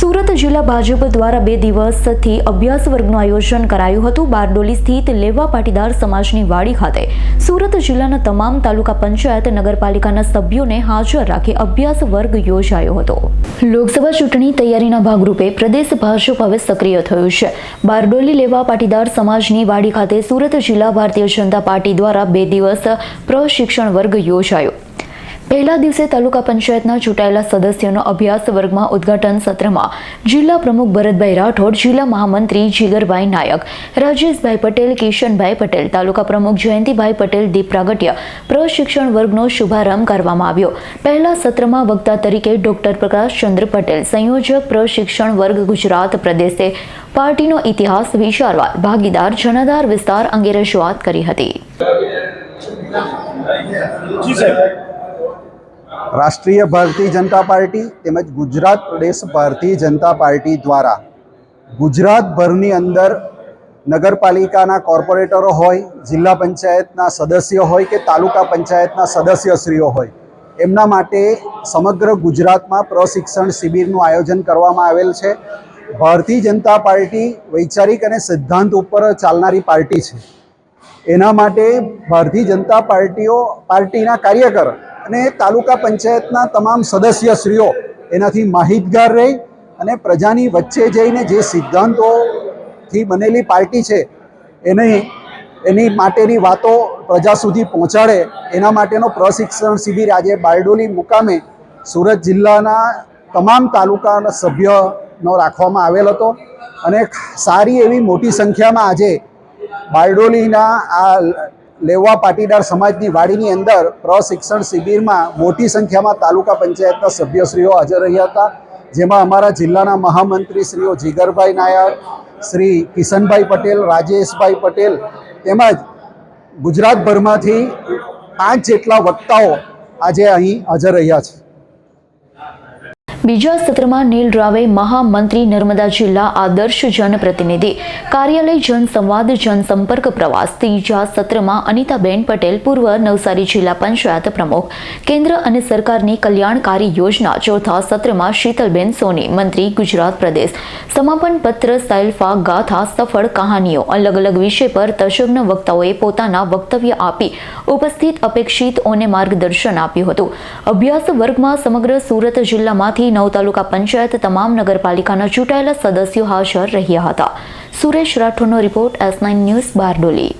સુરત જિલ્લા ભાજપ દ્વારા બે દિવસથી અભ્યાસ વર્ગનું આયોજન કરાયું હતું. બારડોલી સ્થિત લેવા પાટીદાર સમાજની વાડી ખાતે સુરત જિલ્લાના તમામ તાલુકા પંચાયત, નગરપાલિકાના સભ્યોને હાજર રાખી અભ્યાસ વર્ગ યોજાયો હતો. લોકસભા ચૂંટણી તૈયારીના ભાગરૂપે પ્રદેશ ભાજપ હવે સક્રિય થયું છે. બારડોલી લેવા પાટીદાર સમાજની વાડી ખાતે સુરત જિલ્લા ભારતીય જનતા પાર્ટી દ્વારા બે દિવસ પ્રશિક્ષણ વર્ગ યોજાયો. પહેલા દિવસે તાલુકા પંચાયતના ચૂંટાયેલા સદસ્યોનો અભ્યાસ વર્ગમાં ઉદઘાટન સત્રમાં જિલ્લા પ્રમુખ ભરતભાઈ રાઠોડ, જિલ્લા મહામંત્રી જીગરભાઈ નાયક, રાજેશભાઈ પટેલ, કિશનભાઈ પટેલ, તાલુકા પ્રમુખ જયંતિભાઈ પટેલ, દીપ પ્રાગટ્ય પ્રશિક્ષણ વર્ગનો શુભારંભ કરવામાં આવ્યો. પહેલા સત્રમાં વક્તા તરીકે ડોક્ટર પ્રકાશચંદ્ર પટેલ, સંયોજક પ્રશિક્ષણ વર્ગ ગુજરાત પ્રદેશે પાર્ટીનો ઇતિહાસ વિચારવા ભાગીદાર જનાધાર વિસ્તાર અંગે રજૂઆત કરી હતી. રાષ્ટ્રીય ભારતીય જનતા પાર્ટી તેમજ ગુજરાત પ્રદેશ ભારતીય જનતા પાર્ટી દ્વારા ગુજરાતભરની અંદર નગરપાલિકાના કોર્પોરેટરો હોય, જિલ્લા પંચાયતના સદસ્ય હોય કે તાલુકા પંચાયતના સદસ્યશ્રીઓ હોય, એમના માટે સમગ્ર ગુજરાતમાં પ્રશિક્ષણ શિબિરનું આયોજન કરવામાં આવેલ છે. ભારતીય જનતા પાર્ટી વૈચારિક અને સિદ્ધાંત ઉપર ચાલનારી પાર્ટી છે. એના માટે ભારતીય જનતા પાર્ટીઓ, પાર્ટીના કાર્યકર અને તાલુકા પંચાયતના તમામ સદસ્યશ્રીઓ એનાથી માહિતગાર રહી અને પ્રજાની વચ્ચે જઈને જે સિદ્ધાંતોથી બનેલી પાર્ટી છે, એને, એની માટેની વાતો પ્રજા સુધી પહોંચાડે, એના માટેનો પ્રશિક્ષણ શિબિર આજે બારડોલી મુકામે સુરત જિલ્લાના તમામ તાલુકાના સભ્યનો રાખવામાં આવેલ હતો. અને સારી એવી મોટી સંખ્યામાં આજે બારડોલીના આ લેવા પાટીદાર સમાજની વાડીની અંદર પ્રશિક્ષણ શિબિરમાં મોટી સંખ્યામાં તાલુકા પંચાયતના સભ્યશ્રીઓ હાજર રહ્યા હતા. જેમાં અમારા જિલ્લાના મહામંત્રી શ્રીઓ જીગરભાઈ નાયર, શ્રી કિશનભાઈ પટેલ, રાજેશભાઈ પટેલ તેમજ ગુજરાતભરમાંથી પાંચ જેટલા વક્તાઓ આજે અહીં હાજર રહ્યા છે. બીજા સત્રમાં નીલ રાવે મહામંત્રી નર્મદા જિલ્લા આદર્શ જનપ્રતિનિધિ, કાર્યાલય જનસંવાદ, જનસંપર્ક પ્રવાસ, ત્રીજા સત્રમાં અનિતાબેન પટેલ પૂર્વ નવસારી જિલ્લા પંચાયત પ્રમુખ, કેન્દ્ર અને સરકારની કલ્યાણકારી યોજના ચોથા સત્રમાં શીતલબેન સોની, મંત્રી ગુજરાત પ્રદેશ. સમાપન પત્ર સાયલ્ફા ગાથા સફળ કહાનીઓ. અલગ અલગ વિષય પર તજજ્ઞ વક્તાઓએ પોતાના વક્તવ્ય આપી ઉપસ્થિત અપેક્ષિતઓને માર્ગદર્શન આપ્યું હતું. અભ્યાસ વર્ગમાં સમગ્ર સુરત જિલ્લામાંથી નવ તાલુકા પંચાયત તમામ નગરપાલિકાના ચૂંટાયેલા સદસ્યો હાજર રહ્યા હતા. Suresh રાઠોડનો report S nine news Bardoli.